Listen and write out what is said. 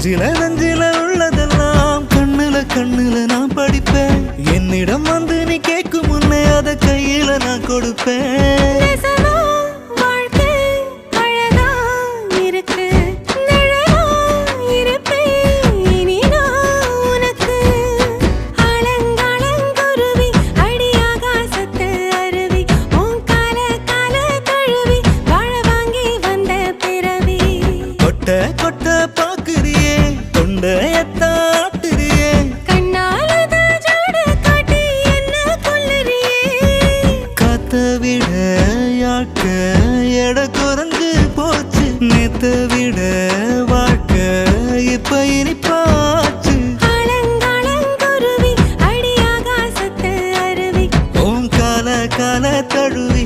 நெஞ்சில நெஞ்சில உள்ளதெல்லாம் கண்ணுல கண்ணுல நான் படிப்பேன். என்னிடம் வந்து நீ கேட்கும் முன்னே அத கையில நான் கொடுப்பேன். கொட்ட விட யாக்க எட குறைஞ்சு போச்சு. நேத்த விட வாழ்க்க இப்ப இனிப்பாச்சு. ஓம் கால கால தழுவி